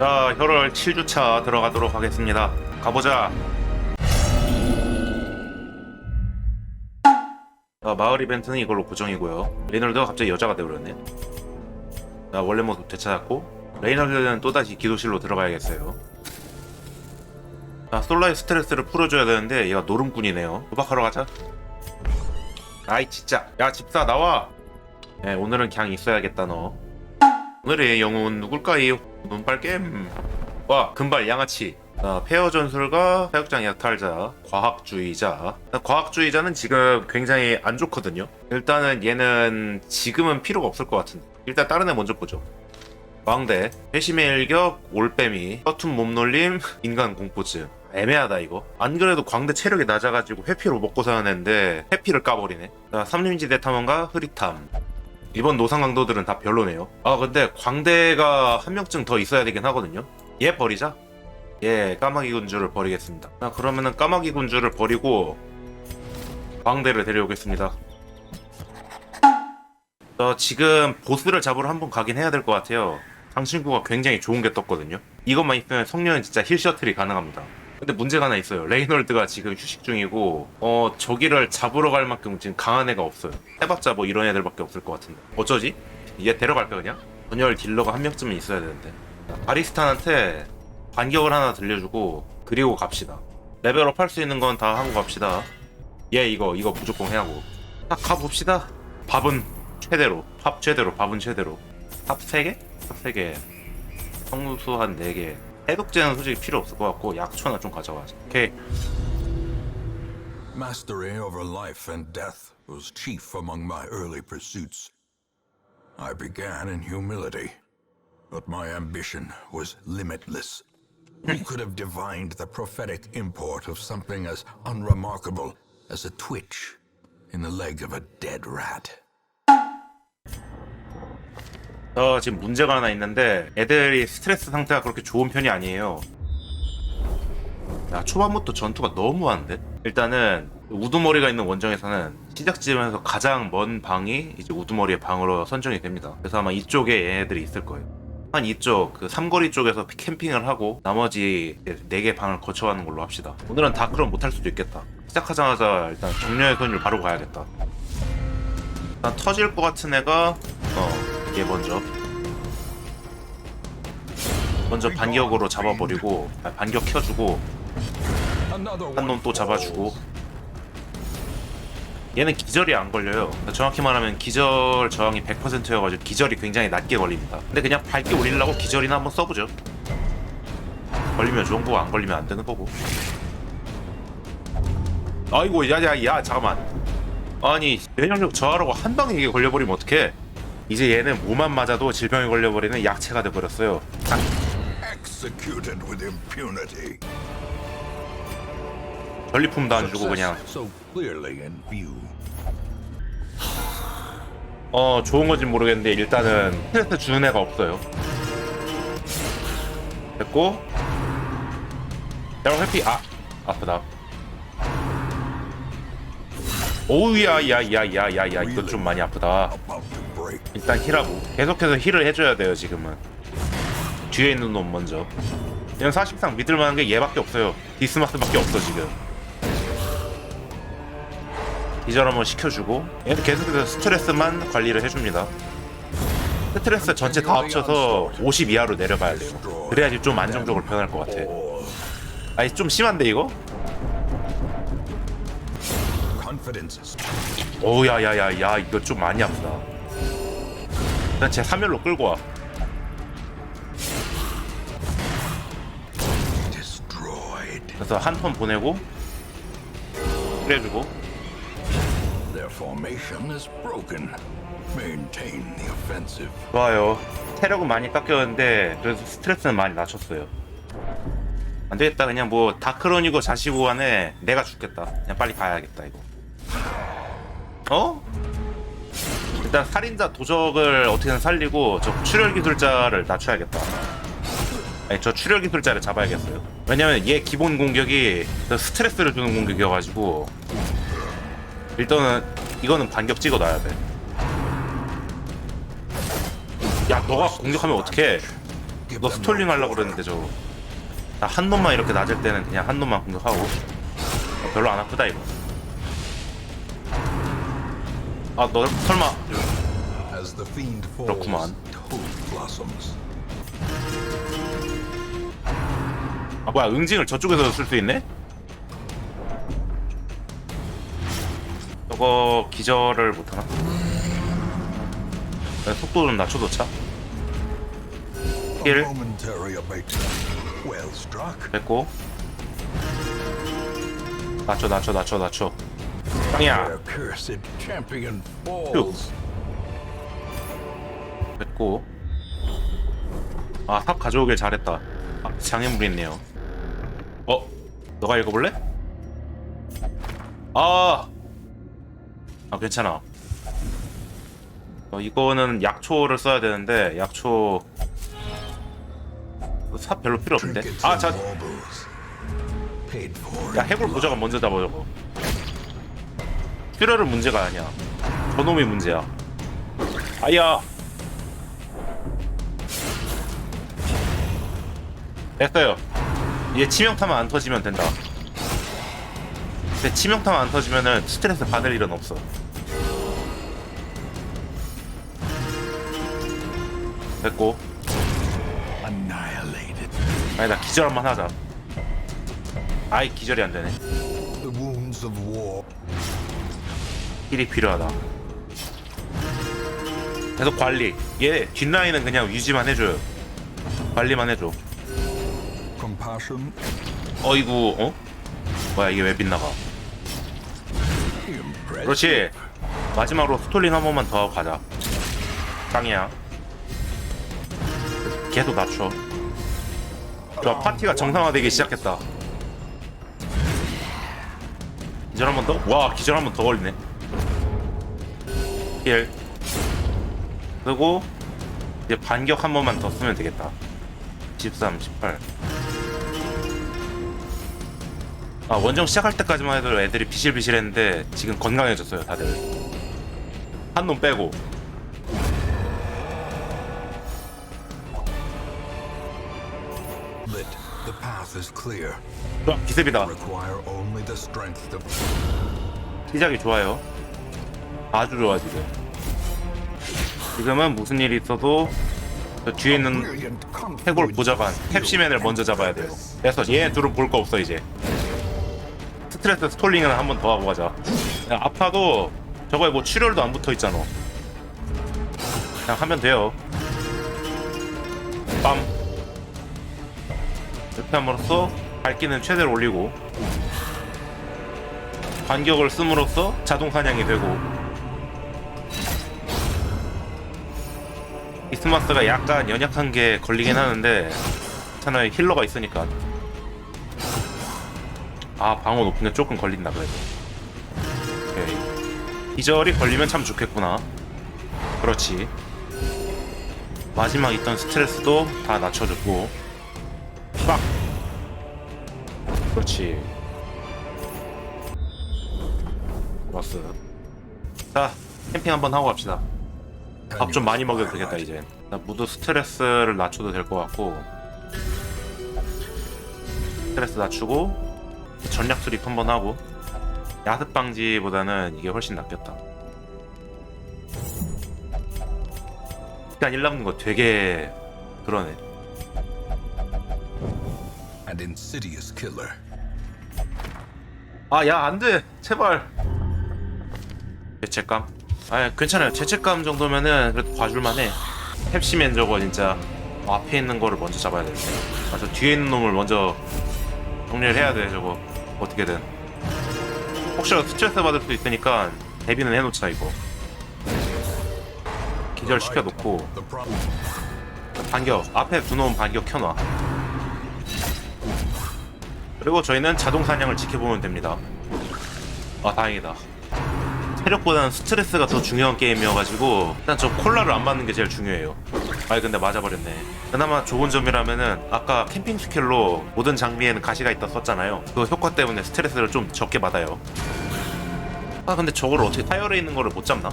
자, 혈월 7주차 들어가도록 하겠습니다. 가보자. 자, 마을 이벤트는 이걸로 고정이고요. 레이널드가 갑자기 여자가 되어버렸네. 자, 원래 모습 되찾았고, 레이널드는 또다시 기도실로 들어가야겠어요. 자, 솔라의 스트레스를 풀어줘야 되는데, 얘가 노름꾼이네요. 도박하러 가자. 아이, 진짜. 야, 집사, 나와! 네, 오늘은 그냥 있어야겠다, 너. 오늘의 영웅은 누굴까요? 눈빨겜. 와, 금발 양아치. 자, 폐허 전술가 사육장 약탈자, 과학주의자. 과학주의자는 지금 굉장히 안 좋거든요. 일단은 얘는 지금은 필요가 없을 것 같은데. 일단 다른 애 먼저 보죠. 왕대, 회심의 일격, 올빼미, 서툰 몸놀림, 인간 공포증. 애매하다 이거. 안 그래도 광대 체력이 낮아가지고 회피로 먹고 사는 애인데 회피를 까버리네. 자, 삼림지대 탐험가 흐릿함. 이번 노상 강도들은 다 별로네요. 아 근데 광대가 한 명쯤 더 있어야 되긴 하거든요. 얘 버리자. 예, 까마귀 군주를 버리겠습니다. 자, 그러면은 까마귀 군주를 버리고 광대를 데려오겠습니다. 저 지금 보스를 잡으러 한 번 가긴 해야 될 것 같아요. 당신구가 굉장히 좋은 게 떴거든요. 이것만 있으면 성녀는 진짜 힐 셔틀이 가능합니다. 근데 문제가 하나 있어요. 레이놀드가 지금 휴식 중이고, 어, 저기를 잡으러 갈 만큼 지금 강한 애가 없어요. 해봤자 뭐 이런 애들밖에 없을 것 같은데. 어쩌지? 얘 데려갈까, 그냥? 분열 딜러가 한 명쯤은 있어야 되는데. 바리스탄한테 반격을 하나 들려주고, 그리고 갑시다. 레벨업 할 수 있는 건 다 하고 갑시다. 얘 이거, 이거 무조건 해야 하고. 딱 가봅시다. 밥은 최대로. 밥 최대로, 밥은 최대로. 밥 3개? 밥 3개. 성수 한 4개. 해독제는 솔직히 필요 없을 것 같고 약초나 좀 가져가. 오케이. Mastery over life and death was chief among my early pursuits. I began in humility, but my ambition was limitless. Who could have divined the prophetic import of something as unremarkable as a twitch in the leg of a dead rat? 저 지금 문제가 하나 있는데 애들이 스트레스 상태가 그렇게 좋은 편이 아니에요. 야 초반부터 전투가 너무한데? 일단은 우두머리가 있는 원정에서는 시작지점에서 가장 먼 방이 이제 우두머리의 방으로 선정이 됩니다. 그래서 아마 이쪽에 얘네들이 있을 거예요. 한 이쪽 그 삼거리 쪽에서 캠핑을 하고 나머지 네 개 방을 거쳐가는 걸로 합시다. 오늘은 다크럼 못할 수도 있겠다. 시작하자마자 일단 정렬의 손을 바로 가야겠다. 일단 터질 것 같은 애가 어 얘 먼저. 먼저 반격으로 잡아버리고 아, 반격 켜주고 한 놈 또 잡아주고. 얘는 기절이 안 걸려요. 그러니까 정확히 말하면 기절 저항이 100%여가지고 기절이 굉장히 낮게 걸립니다. 근데 그냥 밝게 올리려고 기절이나 한번 써보죠. 걸리면 좋은 거고 안 걸리면 안 되는 거고. 아이고 야야야 야, 잠깐만. 아니 면역력 저하라고 한 방에 이게 걸려버리면 어떡해 이제 얘는 뭐만 맞아도 질병에 걸려버리는 약체가 돼버렸어요. impunity. 전리품도 안 주고 그냥. 어 좋은 건지 모르겠는데 일단은 스트레스 주는 애가 없어요. 됐고. 자 회피. 아 아프다. 오우야 야야야야야 이거 좀 많이 아프다. 일단 힐하고. 계속해서 힐을 해줘야 돼요 지금은. 뒤에 있는 놈 먼저. 얘는 사실상 믿을만한 게 얘밖에 없어요. 디스마스밖에 없어 지금. 기절 한번 시켜주고. 얘는 계속해서 스트레스만 관리를 해줍니다. 스트레스 전체 다 합쳐서 50 이하로 내려가야 돼요. 그래야지 좀 안정적으로 변할 것 같아. 아니 좀 심한데 이거? Is 오야야야야 이거 좀 많이 아프다 일단 제 3열로 끌고 와. 그래서 한 턴 보내고 그래주고. 좋아요. 체력은 많이 깎였는데 그래서 스트레스는 많이 낮췄어요. 안 되겠다. 그냥 뭐 다크론이고 자시고 간에 내가 죽겠다. 그냥 빨리 가야겠다 이거. 어? 일단 살인자 도적을 어떻게든 살리고 저 출혈 기술자를 낮춰야겠다 아니 저 출혈 기술자를 잡아야겠어요 왜냐면 얘 기본 공격이 저 스트레스를 주는 공격이어가지고 일단은 이거는 반격 찍어놔야 돼 야, 너가 공격하면 어떡해? 너 스톨링 하려고. 그랬는데 저거 나한 놈만 이렇게 낮을 때는 그냥 한 놈만 공격하고 어, 별로 안 아프다 이거 아 너 설마 As the fiend falls, 그렇구만. hope blossoms. 아 뭐야 응징을 저쪽에서 쓸 수 있네? 저거 기절을 못하나? 네, 속도 좀 낮춰놓자 A 힐 momentary abatement. Well struck. 됐고 낮춰 낮춰 낮춰 낮춰 falls. 됐고. 아삽 가져오길 잘했다. 아, 장애물이 있네요. 어? 너가 읽어볼래? 아! 아 괜찮아. 어, 이거는 약초를 써야 되는데 약초. 삽 별로 필요 없는데. 아 자, 야 해골. 보자가 먼저 잡아 저거 퓨러는 문제가 아니야. 저놈이 문제야. 아야! 됐어요. 이제 치명타만 안 터지면 된다. 근데 치명타만 안 터지면은 스트레스 받을 일은 없어. 됐고. Annihilated. 아니다 기절 한번 하자. 아이 기절이 안 되네 힐이 필요하다. 계속 관리. 얘 뒷라인은 그냥 유지만 해줘요. 관리만 해줘. 어이구, 어? 뭐야 이게 왜 빗나가? 그렇지. 마지막으로 스톨링 한 번만 더 하고 가자. 짱이야. 계속 낮춰. 좋아, 파티가 정상화되기 시작했다. 기절 한 번 더? 와, 기절 한 번 더 걸리네. 힐. 그리고 이제 반격 한 번만 더 쓰면 되겠다. 13, 18. 아, 원정 시작할 때까지만 해도 애들이 비실비실했는데 지금 건강해졌어요, 다들. 한 놈 빼고. 좋아, 기습이다. 시작이 좋아요. 아주 좋아 지금. 지금은 무슨 일이 있어도 저 뒤에 있는 해골 보좌관 탭시맨을 먼저 잡아야 돼요. 그래서 얘 둘은 볼 거 없어 이제. 스트레스 스톨링은 한 번 더 하고 가자. 야, 아파도 저거에 뭐 출혈도 안 붙어 있잖아. 그냥 하면 돼요. 빰. 이렇게 함으로써 밝기는 최대로 올리고 반격을 씀으로써 자동 사냥이 되고 이스마스가 약간 연약한 게 걸리긴 하는데 괜찮아요. 힐러가 있으니까. 아 방어 게 조금 걸린다 그래도. 오케이. 기절이 걸리면 참 좋겠구나. 그렇지. 마지막 있던 스트레스도 다 낮춰줬고. 빡! 그렇지. 좋았어. 자 캠핑 한번 하고 갑시다. 밥 좀 많이 먹여도 되겠다 나 무드 스트레스를 낮춰도 될 것 같고 스트레스 낮추고 전략 수립 한번 하고 야습 방지보다는 이게 훨씬 낫겠다. 시간 1 남는 거 되게 그러네. And insidious killer. 아 야 안돼. 제발. 죄책감. 아 괜찮아요. 죄책감 정도면은 그래도 봐줄만해 펩시맨 저거 진짜 앞에 있는 거를 먼저 잡아야 되는데 아저 뒤에 있는 놈을 먼저 정리를 해야 돼 저거. 어떻게든. 혹시라도 스트레스 받을 수 있으니까 대비는 해놓자 이거. 기절 시켜놓고. The problem. 반격. 앞에 두 놈 반격 켜놔. 그리고 저희는 자동 사냥을 지켜보면 됩니다. 아 다행이다 체력보다는 스트레스가 더 중요한 게임이어가지고 일단 저 콜라를 안 맞는 게 제일 중요해요. 아이 근데 맞아버렸네. 그나마 좋은 점이라면은 아까 캠핑 스킬로 모든 장비에는 가시가 있다 썼잖아요. 그 효과 때문에 스트레스를 좀 적게 받아요. 아 근데 저걸 어떻게 타이어에 있는 거를 못 잡나?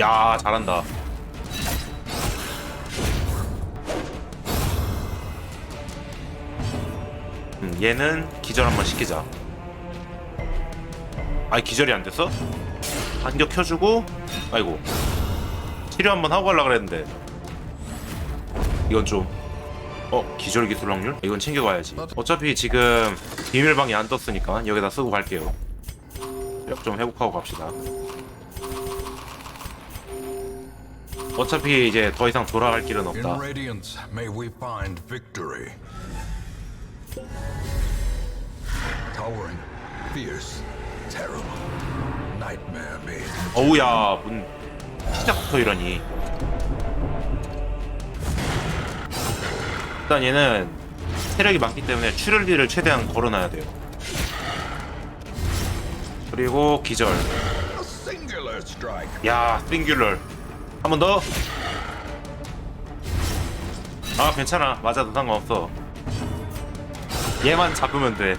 야 잘한다. 음, 얘는 기절 한번 시키자. 아이 기절이 안 됐어? 반격 켜주고 아이고 치료 한번 하고 가려 그랬는데 이건 좀 어? 기절 기 술 확률? 이건 챙겨가야지 어차피 지금 비밀방이 안 떴으니까 여기다 쓰고 갈게요 체력 좀 회복하고 갑시다 어차피 이제 더 이상 돌아갈 길은 없다. Towering, fierce. 어우야 문 시작부터 이러니. 일단 얘는 체력이 많기 때문에 출혈기를 최대한 걸어놔야 돼요. 그리고 기절. 야 싱귤러 한번 더. 아 괜찮아. 맞아도 상관없어. 얘만 잡으면 돼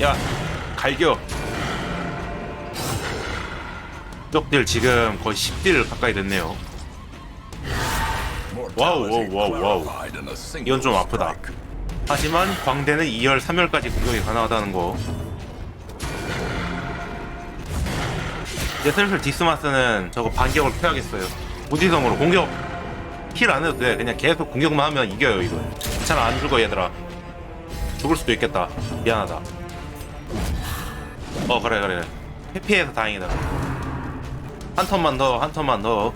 야 갈겨. 쪽들 지금 거의 10딜 가까이 됐네요. 와우, 와우, 와우. single 이건 좀 아프다. 하지만 광대는 2열 3열까지 공격이 가능하다는 거. 이제 슬슬 디스마스는 저거 반격을 펴야겠어요. 무지성으로 공격! 힐 안 해도 돼. 그냥 계속 공격만 하면 이겨요 이거. 괜찮아 안 죽어 얘들아. 죽을 수도 있겠다. 미안하다 어 그래 그래. 회피해서 다행이다. 한 턴만 더한 턴만 더.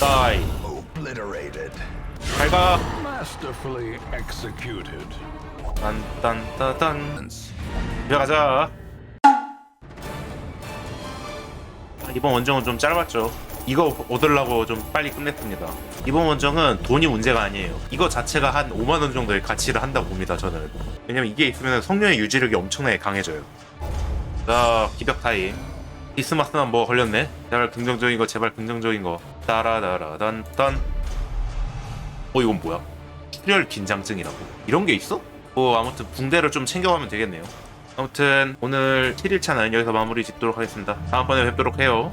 다이. Obliterated. 잘가. Masterfully executed. 딴딴따단 집에 가자. 이번 원정은 좀 짧았죠 이거 얻으려고 좀 빨리 끝냈습니다. 이번 원정은 돈이 문제가 아니에요. 이거 자체가 한 5만 원 정도의 가치를 한다고 봅니다 저는. 왜냐면 이게 있으면 성령의 유지력이 엄청나게 강해져요. 자 기벽 타임. 디스마스만 뭐 걸렸네? 제발 긍정적인 거 제발 긍정적인 거. 따라다라단 딴. 어 이건 뭐야? 출혈 긴장증이라고? 이런 게 있어? 뭐 아무튼 붕대를 좀 챙겨가면 되겠네요. 아무튼 오늘 7일차는 여기서 마무리 짓도록 하겠습니다. 다음번에 뵙도록 해요